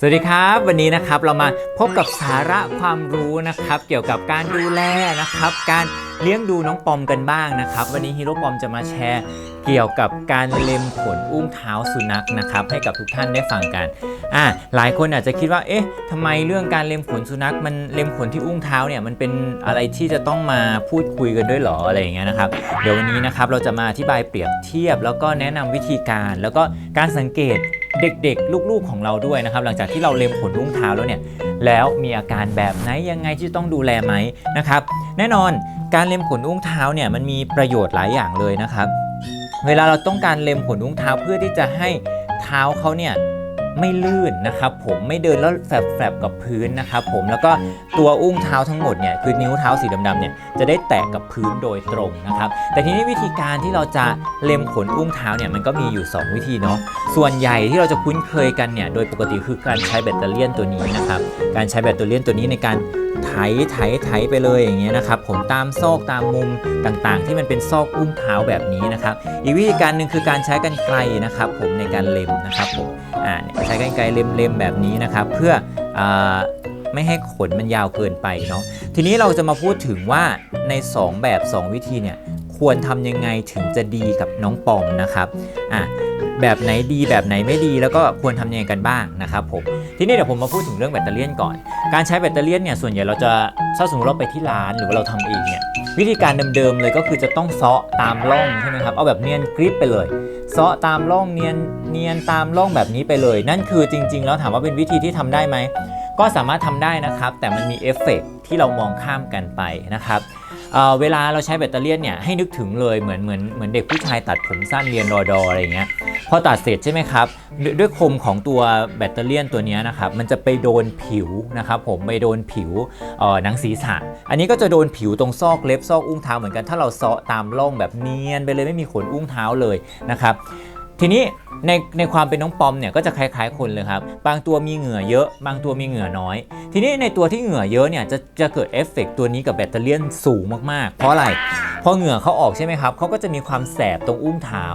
สวัสดีครับวันนี้นะครับเรามาพบกับสาระความรู้นะครับ เกี่ยวกับการดูแลนะครับ การเลี้ยงดูน้องปอมกันบ้างนะครับ วันนี้ฮีโร่ปอมจะมาแชร์ เกี่ยวกับการเล็มขนอุ้งเท้าสุนัขนะครับ ให้กับทุกท่านได้ฟังกันอ่าหลายคนอาจจะคิดว่าเอ๊ะทำไมเรื่องการเล็มขนสุนัข มันเล็มขนที่อุ้งเท้าเนี่ยมันเป็นอะไรที่จะต้องมาพูดคุยกันด้วยหรออะไรอย่างเงี้ยนะครับเดี๋ยววันนี้นะครับเราจะมาอธิบายเปรียบเทียบ แล้วก็แนะนำวิธีการ แล้วก็การสังเกต เด็กๆ ลูกๆของเราด้วยนะครับ หลังจากที่เราเล็มขนอุ้งเท้าแล้วเนี่ยแล้วมีอาการแบบไหนยังไงที่ต้องดูแลไหมนะครับ แน่นอนการเล็มขนอุ้งเท้าเนี่ยมันมีประโยชน์หลายอย่างเลยนะครับ เวลาเราต้องการเล็มขนอุ้งเท้าเพื่อที่จะให้เท้าเขาเนี่ย ไม่ลื่นนะครับผมไม่เดินแล้วแฝบๆกับพื้นนะครับผมแล้วก็ตัวอุ้งเท้าทั้งหมดเนี่ยคือนิ้วเท้าสีดำๆเนี่ยจะได้แตะกับพื้นโดยตรงนะครับแต่ทีนี้วิธีการที่เราจะเล็มขนอุ้งเท้าเนี่ยมันก็มีอยู่ 2 วิธีเนาะส่วนใหญ่ที่เราจะคุ้นเคยกันเนี่ยโดยปกติคือการใช้แบตเตอรี่ยนตัวนี้นะครับ การใช้แบตเตอรี่ยนตัวนี้ในการไถไถไถไปเลยอย่างเงี้ยนะครับผมตามซอกตามมุมต่างๆ ที่มันเป็นซอกอุ้งเท้าแบบนี้นะครับอีกวิธีการหนึ่งคือการใช้กันไกลนะครับผมในการเล็มนะครับผมอ่าใช้กันไกลเล็มๆแบบนี้นะครับเพื่อไม่ให้ขนมันยาวเกินไปเนาะทีนี้เราจะมาพูดถึงว่าใน 2 แบบ 2 วิธีเนี่ยควรทำยังไงถึงจะดีกับน้องปอมนะครับอะแบบไหนดีแบบไหนไม่ดีแล้วก็ควรทำยังไงกันบ้างนะครับผม ทีนี้เดี๋ยวผมมาพูดถึงเรื่องแบตเตอรี่ก่อน การใช้แบตเตอรี่เนี่ยส่วนใหญ่เราจะถ้าสมมติเราไปที่ร้านหรือว่าเราทำเองเนี่ยวิธีการเดิมๆเลยก็คือจะต้องเซาะตามร่องใช่ไหมครับเอาแบบเนียนกริปไปเลยเซาะตามร่องเนียนเนียนตามร่องแบบนี้ไปเลย นั่นคือจริง ๆ แล้วถามว่าเป็นวิธีที่ทำได้ไหม ก็สามารถทำได้นะครับ แต่มันมีเอฟเฟกต์ที่เรามองข้ามกันไปนะครับเเวลาเราใช้แบตเตอรี่เนี่ยให้นึกถึงเลยเหมือนเหมือนเหมือนเด็กผู้ชายตัดผมสั้นเรียนรอดออะไรเงี้ยพอตัดเสร็จใช่ไหมครับด้วยด้วยคมของตัวแบตเตอรี่ตัวนี้นะครับมันจะไปโดนผิวนะครับผมไปโดนผิวหนังศีรษะ อันนี้ก็จะโดนผิวตรงซอกเล็บซอกอุ้งเท้าเหมือนกันถ้าเราเซาะตามร่องแบบเนียนไปเลยไม่มีขนอุ้งเท้าเลยนะครับทีนี้ ในในความเป็นน้องปอมเนี่ยก็จะคล้ายๆคนเลยครับ บางตัวมีเหงื่อเยอะ บางตัวมีเหงื่อน้อย ทีนี้ในตัวที่เหงื่อเยอะเนี่ยจะจะเกิดเอฟเฟกต์ตัวนี้กับแบตเตอรี่สูงมากๆ เพราะอะไรพอเหงื่อเขาออกใช่ไหมครับเขาก็จะมีความแสบตรงอุ้งเท้า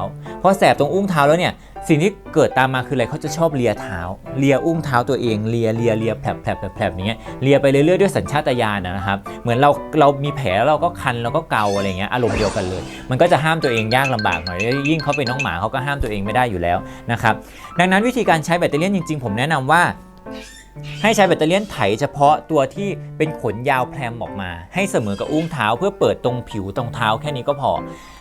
พอแสบตรงอุ้งเท้าแล้วเนี่ย สิ่งที่เกิดตามมาคืออะไรเขาจะชอบเลียเท้า เลียอุ้งเท้าตัวเองเลียเลียเลียแผลบแผลบแผลบแผลบอย่างเงี้ยเลียไปเรื่อยๆด้วยสัญชาตญาณนะครับ เหมือนเราเรามีแผลแล้วเราก็คันเราก็เกาอะไรเงี้ยอารมณ์เดียวกันเลย มันก็จะห้ามตัวเองยากลำบากหน่อยยิ่งเขาเป็นน้องหมาเขาก็ห้ามตัวเองไม่ได้อยู่แล้วนะครับดังนั้นวิธีการใช้แบตเตอรี่จริง ๆ ผมแนะนำว่า ให้ใช้แบตเตอรี่ไถเฉพาะตัวที่เป็นขนยาวแพรมออกมา ให้เสมอกับอุ้งเท้าเพื่อเปิดตรงผิวตรงเท้าแค่นี้ก็พอ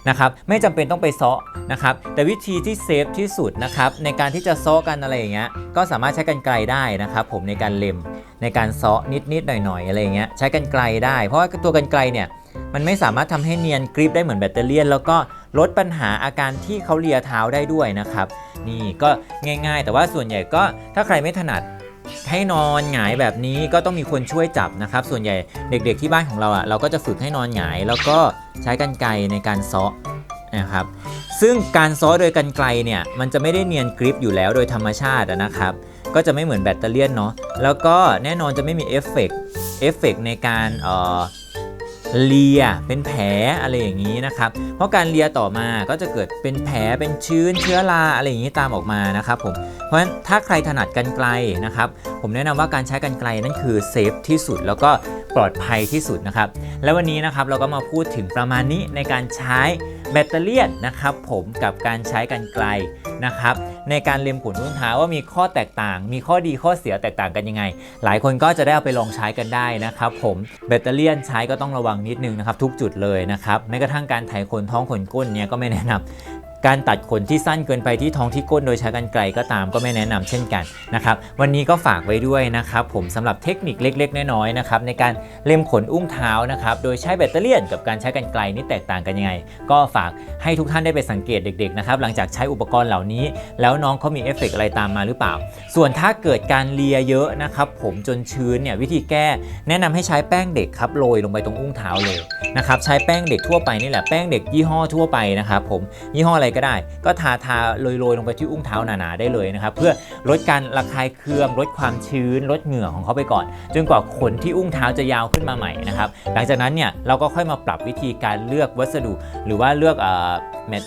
นะครับไม่จำเป็นต้องไปซาะนะครับแต่วิธีที่เซฟที่สุดนะครับในการที่จะซาะกันอะไรอย่างเงี้ยก็สามารถใช้กันไกลได้นะครับผมในการเล็มในการซาะนิดๆหน่อยๆอะไรอย่างเงี้ยใช้กันไกลได้ เพราะว่าตัวกันไกลเนี่ยมันไม่สามารถทำให้เนียนกริปได้เหมือนแบตเตอรี่แล้วก็ลดปัญหาอาการที่เขาเลียเท้าได้ด้วยนะครับ นี่ก็ง่าย ๆ แต่ว่าส่วนใหญ่ก็ถ้าใครไม่ถนัด ให้นอนหงายแบบนี้ก็ต้องมีคนช่วยจับนะครับ ส่วนใหญ่เด็กๆที่บ้านของเราอะเราก็จะฝึกให้นอนหงาย แล้วก็ใช้กันไกรในการเซาะนะครับ ซึ่งการซ้อโดยกันไกรเนี่ยมันจะไม่ได้เนียนกริปอยู่แล้วโดยธรรมชาตินะครับ ก็จะไม่เหมือนแบตเตอรี่เนาะแล้วก็แน่นอนจะไม่มีเอฟเฟกต์เอฟเฟกต์ในการเอ่อ เลียเป็นแผลอะไรอย่างนี้นะครับ เพราะการเลียต่อมาก็จะเกิดเป็นแผลเป็นชื้นเชื้อราอะไรอย่างนี้ตามออกมานะครับผม เพราะฉะนั้นถ้าใครถนัดกันไกลนะครับ ผมแนะนำว่าการใช้กันไกลนั่นคือเซฟที่สุดแล้วก็ปลอดภัยที่สุดนะครับ แล้ววันนี้นะครับเราก็มาพูดถึงประมาณนี้ในการใช้แบตเตอรี่นะครับผมกับการใช้กันไกลนะครับ ในการเล็มขนอุ้งเท้าว่ามีข้อแตกต่าง มีข้อดีข้อเสียแตกต่างกันยังไง หลายคนก็จะได้เอาไปลองใช้กันได้นะครับผมแบตเตอรี่ยนใช้ก็ต้องระวังนิดนึงนะครับทุกจุดเลยนะครับแม้กระทั่งการไถขนท้องขนก้นเนี่ยก็ไม่แนะนำ การตัดขนที่สั้นเกินไปที่ท้องที่ก้นโดยใช้กันไกลก็ตามก็ไม่แนะนำเช่นกันนะครับวันนี้ก็ฝากไว้ด้วยนะครับผมสำหรับเทคนิคเล็ก ๆ น้อยๆนะครับในการเล็มขนอุ้งเท้านะครับโดยใช้แบตเตอรี่กับการใช้กันไกลนี่แตกต่างกันยังไง ก็ฝากให้ทุกท่านได้ไปสังเกตเด็กๆนะครับหลังจากใช้อุปกรณ์เหล่านี้ แล้วน้องเขามีเอฟเฟกต์อะไรตามมาหรือเปล่า ส่วนถ้าเกิดการเลียเยอะนะครับผมจนชื้นเนี่ยวิธีแก้ แนะนำให้ใช้แป้งเด็กครับโรยลงไปตรงอุ้งเท้าเลยนะครับใช้แป้งเด็กทั่วไปนี่แหละแป้งเด็กยี่ห้อทั่วไปนะครับผมยี่ห้ออะไรก็ได้ ก็ทาทาโรยๆลงไปที่อุ้งเท้าหนาๆได้เลยนะครับเพื่อลดการระคายเคืองลดความชื้นลดเหงื่อของเขาไปก่อน จนกว่าขนที่อุ้งเท้าจะยาวขึ้นมาใหม่นะครับหลังจากนั้นเนี่ยเราก็ค่อยมาปรับวิธีการเลือกวัสดุ หรือว่าเลือก แมท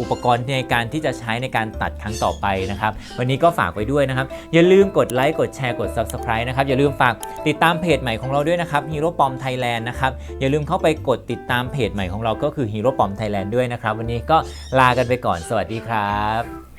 อุปกรณ์ในการที่จะใช้ในการตัดครั้งต่อไปนะครับ วันนี้ก็ฝากไว้ด้วยนะครับ อย่าลืมกดไลค์กดแชร์กด Subscribe นะครับ อย่าลืมฝากติดตามเพจใหม่ของเราด้วยนะครับ Hero ปอม Thailand นะครับ อย่าลืมเข้าไปกดติดตามเพจใหม่ของเราก็คือ Hero ปอม Thailand ด้วยนะครับ วันนี้ก็ลากันไปก่อนสวัสดีครับ